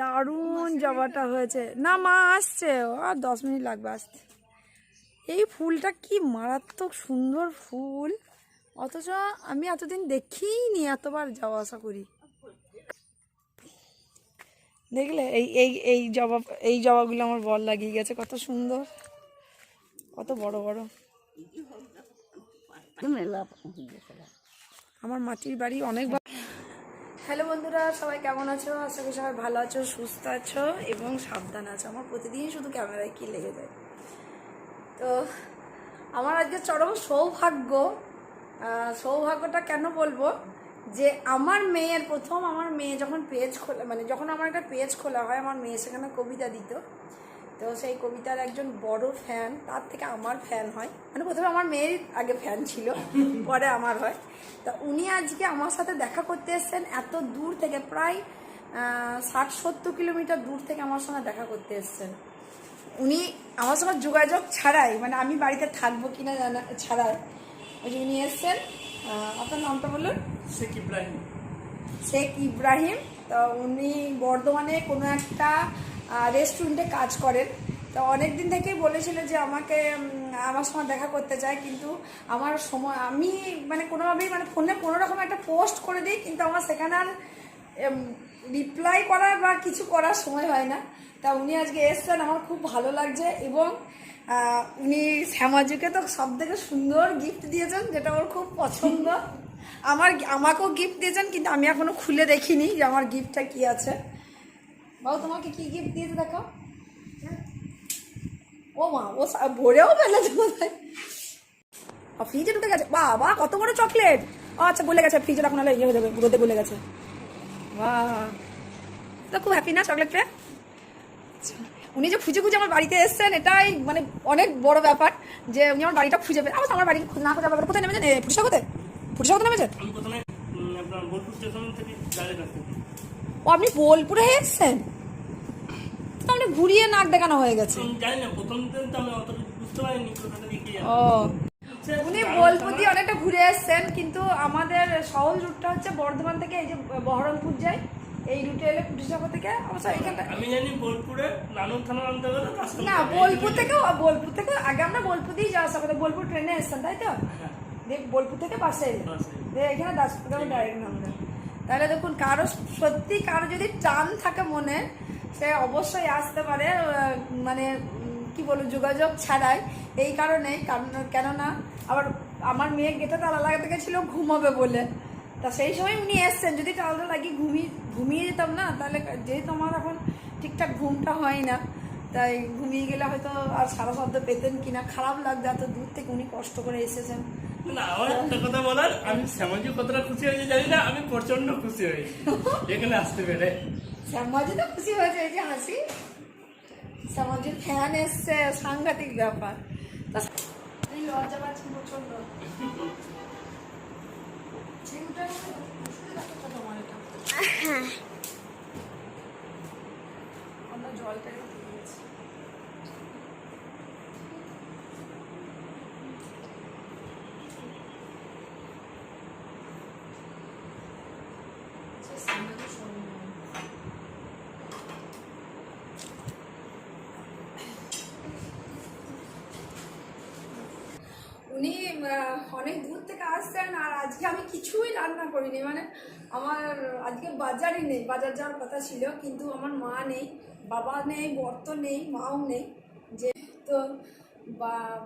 দারুণ জবাটা হয়েছে। না মা আসছে। ও আর দশ মিনিট লাগবে আসতে। এই ফুলটা কি মারাত্মক সুন্দর ফুল। অথচ আমি এতদিন দেখিনি এতবার যাওয়া আসা করি। দেখলে এই এই এই জবা এই জবাগুলো আমার বল লাগিয়ে গেছে কত সুন্দর। কত বড় বড়। আমার মাটির বাড়ি অনেক হ্যালো বন্ধুরা, সবাই কেমন আছো? আশা করি সবাই ভালো আছো, সুস্থ আছো এবং সাবধান আছো। আমার প্রতিদিন শুধু ক্যামেরায় কি লেগে যায়। তো আমার আজকে চরম সৌভাগ্য সৌভাগ্যটা কেন বলব? যে আমার মেয়ের প্রথম আমার মেয়ে যখন পেজ খোলা মানে যখন আমার একটা পেজ খোলা হয়, আমার মেয়ে সেখানে কবিতা দিত। তো সেই কবিতার একজন বড় ফ্যান তার থেকে আমার ফ্যান হয়। মানে প্রথমে আমার মেয়ের আগে ফ্যান ছিল পরে আমার হয়। তা উনি আজকে আমার সাথে দেখা করতে এসেছেন এত দূর থেকে প্রায় ষাট সত্তর কিলোমিটার দূর থেকে আমার সঙ্গে দেখা করতে এসছেন। উনি আমার সঙ্গে যোগাযোগ ছাড়াই মানে আমি বাড়িতে থাকব কিনা জানা ছাড়াই ওই যে উনি এসছেন। আপনার নামটা বলুন? শেখ ইব্রাহিম। শেখ ইব্রাহিম। তো উনি বর্ধমানে কোনো একটা রেস্টুরেন্টে কাজ করেন। তো অনেক দিন থেকেই বলেছিল যে আমাকে আমার সঙ্গে দেখা করতে চায় কিন্তু আমার সময় আমি মানে কোনোভাবেই মানে ফোনে কোনো রকম একটা পোস্ট করে দিই কিন্তু আমার সেখানে আর রিপ্লাই করার বা কিছু করার সময় হয় না। তা উনি আজকে এসছেন আমার খুব ভালো লাগছে এবং উনি শ্যামাজুকে তো সব থেকে সুন্দর গিফট দিয়েছেন যেটা ওর খুব পছন্দ। আমার আমাকেও গিফট দিয়েছেন কিন্তু আমি এখনও খুলে দেখিনি যে আমার গিফটটা কি আছে। বাবু তোমাকে কি গিফট দিয়েছে দেখো ও মা ও ভরেও ফেলেছে বোধহয় ফ্রিজে ঢুকে গেছে। বাবা কত বড় চকলেট আচ্ছা বলে গেছে ফ্রিজে হলে ইয়ে হয়ে যাবে রোদে বলে গেছে। বাহ। তো খুব হ্যাপি না চকলেট পেয়ে আচ্ছা। উনি যে খুঁজে খুঁজে আমার বাড়িতে এসেছেন এটাই মানে অনেক বড় ব্যাপার যে উনি আমার বাড়িটা খুঁজে পেয়ে আমার আমার বাড়ি না খোঁজা ব্যাপার কোথায় নেমেছেন? নেমেছেন? বোলপুর স্টেশন থেকে ডাইরেক্ট আসতে ও আপনি বোলপুরে এসেছেন? তো ঘুরিয়ে নাক দেখানো হয়ে গেছে। না প্রথম দিন তো আমি অত বুঝতে পারিনি কোথাটা দিকে যাব। ও। উনি বোলপুর দিয়ে অনেকটা ঘুরে এসেছেন কিন্তু আমাদের সহজ রুটটা হচ্ছে বর্ধমান থেকে এই যে বহরমপুর যায় এই রুটে এলে কুটিসাগর থেকে অবশ্য এখানটা আমি জানি বোলপুরে নানুর থানা আনতে গেলে না বোলপুর থেকে বোলপুর থেকে আগে আমরা বোলপুর দিয়েই যাওয়া আসা বোলপুর ট্রেনে এসছেন তাই তো? হ্যাঁ, দিয়ে বোলপুর থেকে বাসে এখানে দাসপুর ডাইরেক্ট নামলেন তাহলে দেখুন, কারও সত্যি কারও যদি টান থাকে মনে, সে অবশ্যই আসতে পারে মানে কি বলব, যোগাযোগ ছাড়াই। এই কারণে কারণ, কেননা, আবার আমার মেয়ে গেটে তালা লাগাতে গেছিল, ঘুমাবে বলে। তা সেই সময় উনি এসছেন। যদি তালাটা লাগিয়ে ঘুমিয়ে ঘুমিয়ে যেতাম না, তাহলে যেহেতু আমার এখন ঠিকঠাক ঘুমটা হয় না, তাই ঘুমিয়ে গেলে হয়তো আর সারা শব্দ পেতেন কিনা, খারাপ লাগতো, এত দূর থেকে উনি কষ্ট করে এসেছেন। না আমার একটা কথা বলার আমি শ্যামাজি কতটা খুশি হয়েছে জানি না আমি প্রচণ্ড খুশি হয়েছি। এখানে আসতে পেরে। শ্যামাজি তো খুশি হয়েছে এই যে হাসি। শ্যামাজির ফ্যান এসছে সাংঘাতিক ব্যাপার। লজ্জা পাচ্ছি প্রচণ্ড। আমরা জলটা রেখে দিয়েছি আচ্ছা, শ্যামাজি শোনো না। উনি অনেক দূর থেকে আসছেন আর আজকে আমি কিছুই রান্না করিনি। মানে আমার আজকে বাজারই নেই, বাজার যাওয়ার কথা ছিল, কিন্তু আমার মা নেই, বাবা নেই, বর তো নেই, মাও নেই। যে তো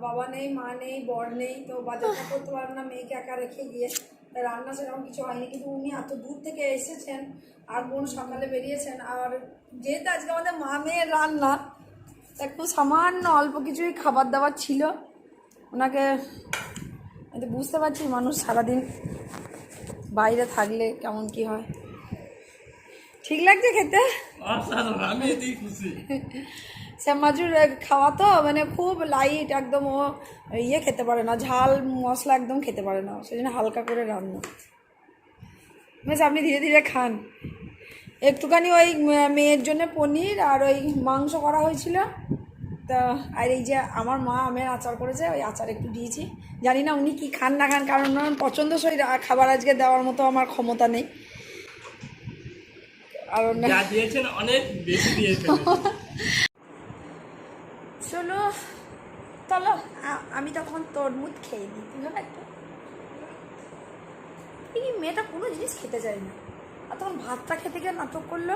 বাবা নেই, মা নেই, বর নেই, তো বাজারটা করতে পারব না, মেয়েকে একা রেখে গিয়ে তাই রান্না সেরকম কিছু হয়নি কিন্তু উনি এত দূর থেকে এসেছেন আর বোন সকালে বেরিয়েছেন। আর যেহেতু আজকে আমাদের মা মেয়ের রান্না একটু সামান্য অল্প কিছুই খাবার দাবার ছিল। ওনাকে আমি তো বুঝতে পারছি মানুষ সারাদিন বাইরে থাকলে কেমন কি হয়। ঠিক লাগছে খেতে? আমি খুশি। শ্যামাজুর খাওয়া তো মানে খুব লাইট একদম ও ইয়ে খেতে পারে না ঝাল মশলা একদম খেতে পারে না সেই জন্য হালকা করে রান্না। বেশ আপনি ধীরে ধীরে খান। একটুখানি ওই মেয়ের জন্য পনির আর ওই মাংস করা হয়েছিল। তা আর এই যে আমার মা আমের আচার করেছে ওই আচার একটু দিয়েছি। জানি না উনি কি খান না খান কারণ ওনার পছন্দসই খাবার আজকে দেওয়ার মতো আমার ক্ষমতা নেই। আর অনেক বেশি দিয়েছেন। চলো চলো। আমি তখন তরমুজ খেয়ে নিই তুই না একটু। এই মেয়েটা কোনো জিনিস খেতে চায় না। আর তখন ভাতটা খেতে গিয়ে নাটক করল।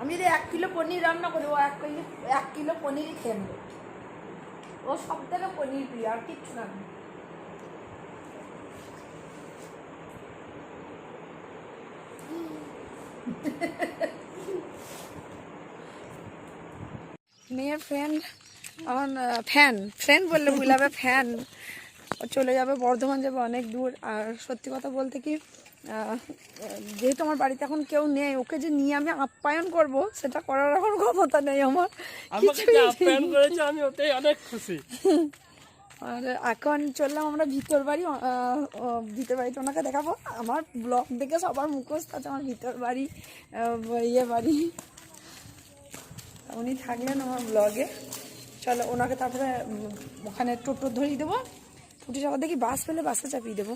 আমি যদি এক কিলো পনির রান্না করি ও এক কিলো এক কিলো পনিরই খেয়ে নেবে। ও সব থেকে পনির প্রিয় আর কিচ্ছু না। মেয়ের ফ্রেন্ড আমার ফ্যান ফ্রেন্ড বললে ভুল হবে ফ্যান। ও চলে যাবে বর্ধমান যাবে অনেক দূর। আর সত্যি কথা বলতে কি যেহেতু আমার বাড়িতে এখন কেউ নেই ওকে যে নিয়ে আমি আপ্যায়ন করব সেটা করার এখন ক্ষমতা নেই আমার। আপ্যায়ন করেছে আমি ওতেই অনেক খুশি। আর এখন চললাম আমরা ভিতর বাড়ি ভিতর বাড়িতে ওনাকে দেখাবো। আমার ব্লগ দেখে সবার মুখস্থ আছে আমার ভিতর বাড়ি ইয়ে বাড়ি। উনি থাকলেন আমার ব্লগে। চলো ওনাকে তারপরে ওখানে টোটো ধরিয়ে দেবো। ফুটি সবার দেখি বাস পেলে বাসে চাপিয়ে দেবো।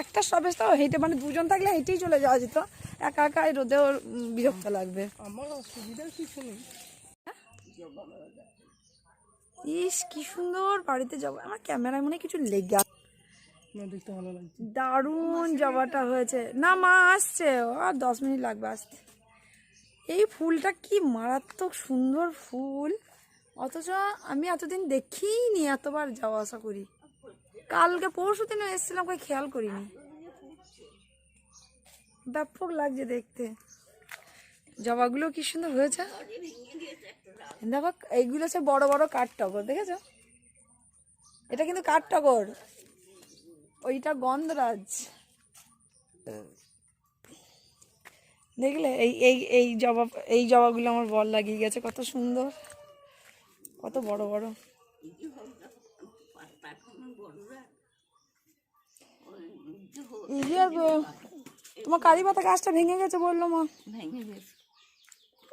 একটা স্টপেজ তো হেঁটে মানে দুজন থাকলে হেঁটেই চলে যাওয়া যেত। একা একা রোদে ওর বিরক্ত লাগবে। আমার অসুবিধা কিছু নেই। ইস কি সুন্দর বাড়িতে যাব। আমার ক্যামেরায় মনে কিছু লেগে দেখতে ভালো লাগছে। দারুণ জবাটা হয়েছে। না মা আসছে। আর দশ মিনিট লাগবে আসতে। এই ফুলটা কি মারাত্মক সুন্দর ফুল। অথচ আমি এতদিন দেখিনি এতবার যাওয়া আসা করি। কালকে পরশু দিনও এসেছিলাম কই খেয়াল করিনি। ব্যাপক লাগছে দেখতে। জবাগুলো কি সুন্দর হয়েছে? দেখো, এইগুলো হচ্ছে বড় বড় কাঠ টগর, দেখেছ? এটা কিন্তু কাঠ টগর। ওইটা গন্ধরাজ। দেখলে, এই এই এই জবা, এই জবাগুলো আমার বল লাগিয়ে গেছে, কত সুন্দর। কত বড় বড়। তোমার কারি পাতা গাছটা ভেঙে গেছে বলল মা। ভেঙে গেছে।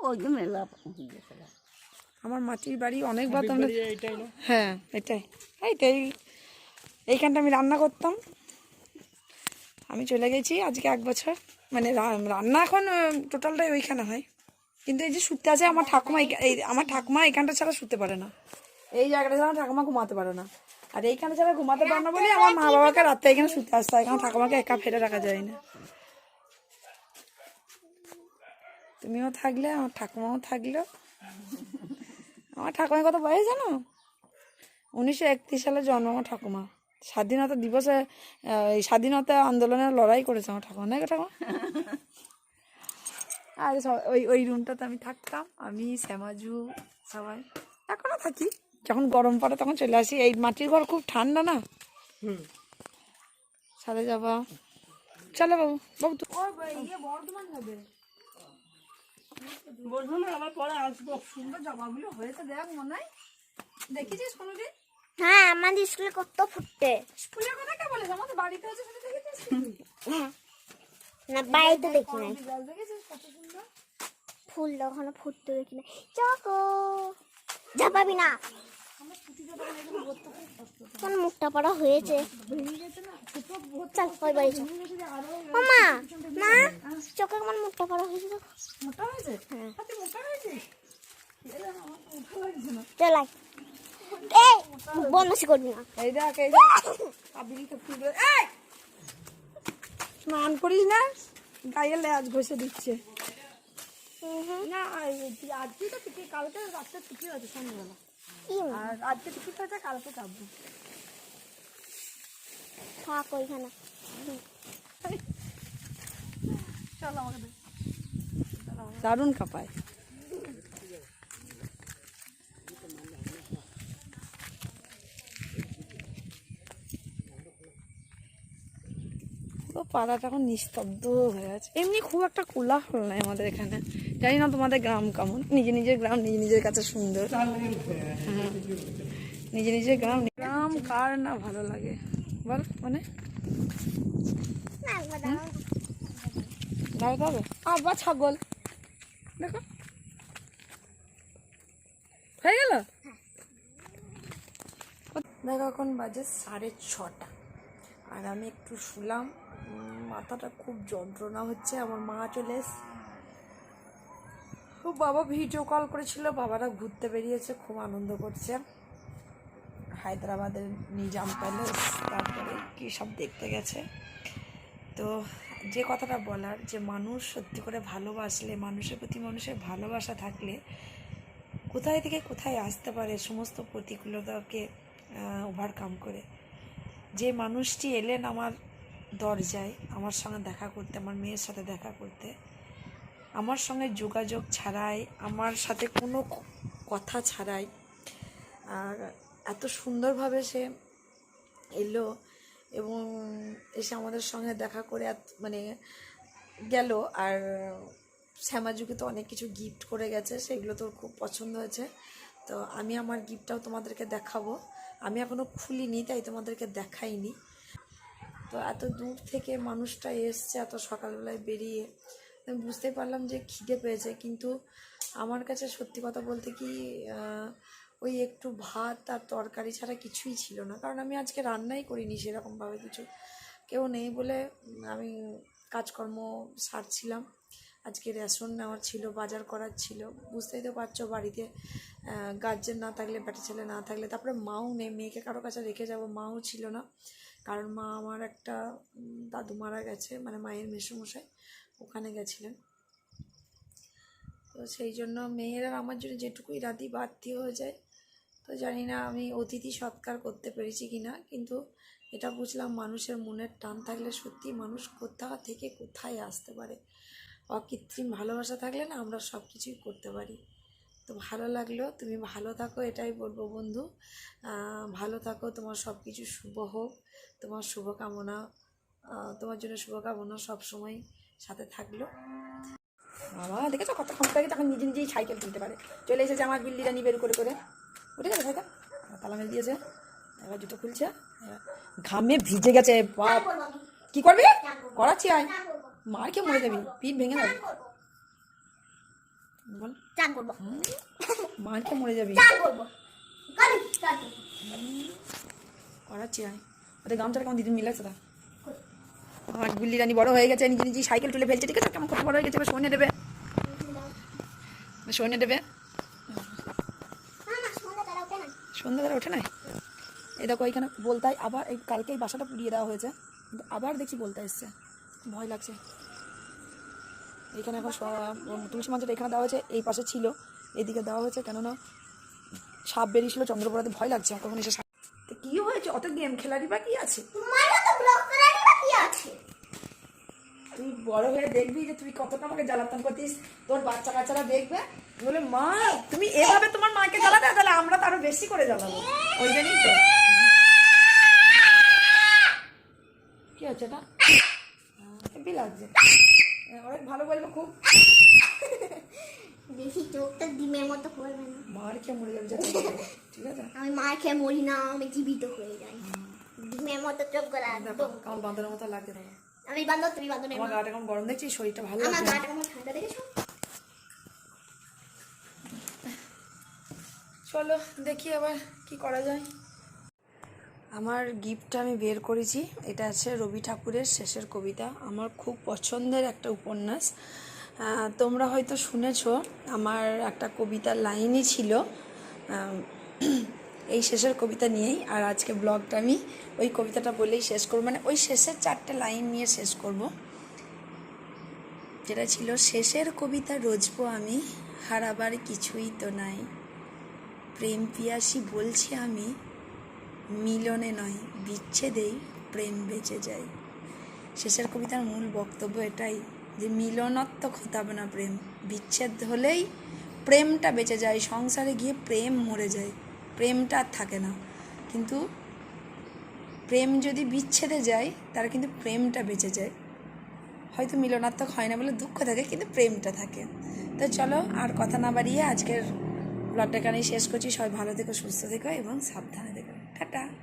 ওই যে মেলা গেছে আমার মাটির বাড়ি অনেকবার তোমরা হ্যাঁ এটাই। এইটাই। এইখানটা আমি রান্না করতাম। আমি চলে গেছি আজকে এক বছর। মানে রান্না এখন টোটালটাই ওইখানে হয়। কিন্তু এই যে শুতে আছে আমার ঠাকুমা এই- এই আমার ঠাকুমা এখানটা ছাড়া শুতে পারে না। এই জায়গাটা ছাড়া আমার ঠাকুমা ঘুমাতে পারে না। আর এইখানে ছাড়া ঘুমাতে পারে না বলে আমার মা বাবাকে রাতে এখানে শুতে আসতে হয় কারণ ঠাকুমাকে একা ফেলে রাখা যায় না। তুমিও থাকলে আমার ঠাকুমাও থাকল। আমার ঠাকুমার কথা বয়স জানো? উনিশশো একত্রিশ সালে জন্ম আমার ঠাকুমা। স্বাধীনতা দিবসে এই স্বাধীনতা আন্দোলনের লড়াই করেছে আমার ঠাকুমা না ঠাকুমা? আর ওই ওই রুমটাতে আমি থাকতাম। আমি শ্যামাজু সবাই। এখনও থাকি। যখন গরম পড়ে তখন চলে আসি। এই মাটির ঘর খুব ঠান্ডা না? সাথে যাবা। চলো বাবু বাবু তো ইয়ে বর্ধমান যাবে। বলব না আবার পরে আসব। সুন্দর জবাগুলো হয়েছে দেখ মনে হয়। দেখেছিস কোনোদিন? হ্যাঁ আমাদের স্কুলে কত ফুটতে ফুলের কথা কে বলেছে আমাদের বাড়িতে আছে সেটা দেখেছিস হ্যাঁ। না বাড়িতে দেখি দেখেছিস কত সুন্দর? ফুল ওখানে ফুটতে দেখি না চকো। ঝাপাবি না। কোন মুখটা পড়া হয়েছে। চল ওই বাড়ি মা। মা চোখে আমার মুখটা পড়া হয়েছে মোটা হয়েছে? হ্যাঁ। মোটা হয়েছিস চল আয় এই বদমাসি করবি না। এই দেখ এই দেখ। আবিরিকে ফুল এই! স্নান করিস না? গায়ে লেজ ঘষে দিচ্ছে। না আজকে তো টিকিট কালকে রাত্রে টিকিট আছে সন্ধ্যাবেলা। আর আজকে টিকিট হয়েছে কালকে কাটবো থাক ওইখানে। দারুণ কাপায় পুরো পাড়াটা এখন নিস্তব্ধ হয়ে আছে। এমনি খুব একটা কোলাহল নাই আমাদের এখানে। জানি না তোমাদের গ্রাম কেমন। নিজে নিজের গ্রাম, নিজে নিজের কাছে সুন্দর। নিজে নিজের গ্রাম গ্রাম, কার না ভালো লাগে? বল মানে? দাঁড়াতে হবে আবার ছাগল। দেখো। হয়ে গেল? দেখো এখন বাজে সাড়ে ছটা। আর আমি একটু শুলাম। মাথাটা খুব যন্ত্রণা হচ্ছে আমার মা চলে ও বাবা ভিডিও কল করেছিল বাবারা ঘুরতে বেরিয়েছে খুব আনন্দ করছে। হায়দ্রাবাদের নিজাম প্যালেস তারপরে কী সব দেখতে গেছে। তো যে কথাটা বলার যে মানুষ সত্যি করে ভালোবাসলে, মানুষের প্রতি মানুষের ভালোবাসা থাকলে কোথায় থেকে কোথায় আসতে পারে সমস্ত প্রতিকূলতাকে ওভারকাম করে। যে মানুষটি এলেন আমার দরজায়, আমার সঙ্গে দেখা করতে, আমার মেয়ের সাথে দেখা করতে, আমার সঙ্গে যোগাযোগ ছাড়াই, আমার সাথে কোনো কথা ছাড়াই, আর এত সুন্দরভাবে সে এলো এবং এসে আমাদের সঙ্গে দেখা করে মানে গেল আর শ্যামাজুকে তো অনেক কিছু গিফট করে গেছে, সেগুলো তোর খুব পছন্দ হয়েছে। তো আমি আমার গিফটটাও তোমাদেরকে দেখাবো। আমি এখনও খুলিনি, তাই তোমাদেরকে দেখাইনি। তো এত দূর থেকে মানুষটা এসছে, এত সকালবেলায় বেরিয়ে। আমি বুঝতে পারলাম যে খিদে পেয়েছে, কিন্তু আমার কাছে সত্যি কথা বলতে কি ওই একটু ভাত আর তরকারি ছাড়া কিছুই ছিল না। কারণ আমি আজকে রান্নাই করিনি সেরকমভাবে কিছু। কেউ নেই বলে আমি কাজকর্ম সারছিলাম। আজকে রেশন নেওয়ার ছিল, বাজার করার ছিল। বুঝতেই তো পারছ বাড়িতে গার্জেন না থাকলে ব্যাটা ছেলে না থাকলে। তারপরে মাও নেই, মেয়েকে কারও কাছে রেখে যাব মাও ছিল না। কারণ মা আমার একটা দাদু মারা গেছে মানে মায়ের মেসোমশাই ওখানে গেছিলেন। তো সেই জন্য মেয়েরা আমার জন্য যেটুকুই রাতি বাড়তি হয়ে যায়। তো জানি না আমি অতিথি সৎকার করতে পেরেছি কি না, কিন্তু এটা বুঝলাম মানুষের মনের টান থাকলে সত্যি মানুষ কোথা থেকে কোথায় আসতে পারে। অকৃত্রিম ভালোবাসা থাকলে না আমরা সব কিছুই করতে পারি। তো ভালো লাগল, তুমি ভালো থাকো, এটাই বলব বন্ধু। ভালো থাকো, তোমার সব কিছু শুভ হোক, তোমার শুভকামনা তোমার জন্য শুভকামনা সবসময় সাথে থাকল। বাবা, দেখেছ কত ক্ষমতা তখন নিজে নিজেই সাইকেল তুলতে পারে। চলে এসেছে আমার বিল্লি রানি বের করে করে। উঠে গেছে সাইকেল তালা মেরে দিয়েছে এবার জুতো খুলছে ঘামে ভিজে গেছে বাপ। কি করবি? করাচ্ছি আয়। মার খেয়ে মরে যাবি পিঠ ভেঙে যাবে। বল। চান করব? মার খেয়ে মরে যাবি। করাচ্ছি আয়। ওদের গামছাটা কেমন দিদিন মিলাচ্ছে তা? আমার গুল্লি রানী বড় হয়ে গেছে নিজে নিজেই সাইকেল তুলে ফেলছে ঠিক আছে? কেমন কত বড় হয়ে গেছে এবার সৈন্য দেবে। সৈন্য দেবে না, না, সন্ধ্যাবেলা ওঠে না। সন্ধ্যাবেলা ওঠে নাই? এই দেখো, এইখানে বলতাই আবার এই কালকে এই বাসাটা পুড়িয়ে দেওয়া হয়েছে। কিন্তু আবার দেখছি বলতে এসছে। ভয় লাগছে। এইখানে এখন তুলসী মঞ্চটা এখানে দেওয়া হয়েছে, এই পাশে ছিল, এদিকে দেওয়া হয়েছে, কেননা সাপ বেরিয়েছিল, চন্দ্রপড়াতে ভয় লাগছে কখন এসে কী হয়েছে? অত গেম খেলারই বা কি আছে? তো বাকি আছে। তুই বড় হয়ে দেখবি যে তুই কতটা আমাকে জ্বালাতন করতিস তোর বাচ্চা কাচ্চারা দেখবে। বলে মা তুমি এভাবে তোমার মাকে জ্বালাতে তাহলে আমরা তো আরও বেশি করে জ্বালাবো। ওই জন্যই তো। কি হচ্ছে এটা? হেভি লাগছে। অনেক ভালো বলব খুব। বেশি চোখটা ডিমের মতো করবে না। মার খেয়ে মরে যাবে ঠিক আছে? আমি মার খেয়ে মরি না আমি জীবিত হয়ে যাই। ডিমের মতো চোখ গলা কেমন মতো লাগছে তোমার আমি বান্ধব তুমি বান্ধব আমার গাটা কেমন গরম দেখছি? শরীরটা ভালো আমার গাটা কেমন ঠান্ডা দেখেছ? চলো দেখি আবার কি করা যায়। আমার গিফটটা আমি বের করেছি। এটা আছে রবি ঠাকুরের শেষের কবিতা। আমার খুব পছন্দের একটা উপন্যাস। তোমরা হয়তো শুনেছ আমার একটা কবিতার লাইনই ছিল এই শেষের কবিতা নিয়েই, আর আজকে ব্লগটা আমি ওই কবিতাটা বলেই শেষ করব। মানে ওই শেষের চারটে লাইন নিয়ে শেষ করব। যেটা ছিল, শেষের কবিতা রোজবো আমি, হারাবার কিছুই তো নাই। প্রেম পিয়াসি বলছি আমি, মিলনে নয়, বিচ্ছেদেই প্রেম বেঁচে যায়। শেষের কবিতার মূল বক্তব্য এটাই, যে মিলনাত্মক হতে হবে না প্রেম। বিচ্ছেদ হলেই প্রেমটা বেঁচে যায়, সংসারে গিয়ে প্রেম মরে যায়। প্রেমটা আর থাকে না। কিন্তু প্রেম যদি বিচ্ছেদে যায় তারা কিন্তু প্রেমটা বেঁচে যায়। হয়তো মিলনাত্মক হয় না বলে দুঃখ থাকে, কিন্তু প্রেমটা থাকে। তো চলো আর কথা না বাড়িয়ে আজকের ব্লগটা কানে শেষ করছি। সবাই ভালো থেকো, সুস্থ থেকো এবং সাবধানে থেকো। টাটা।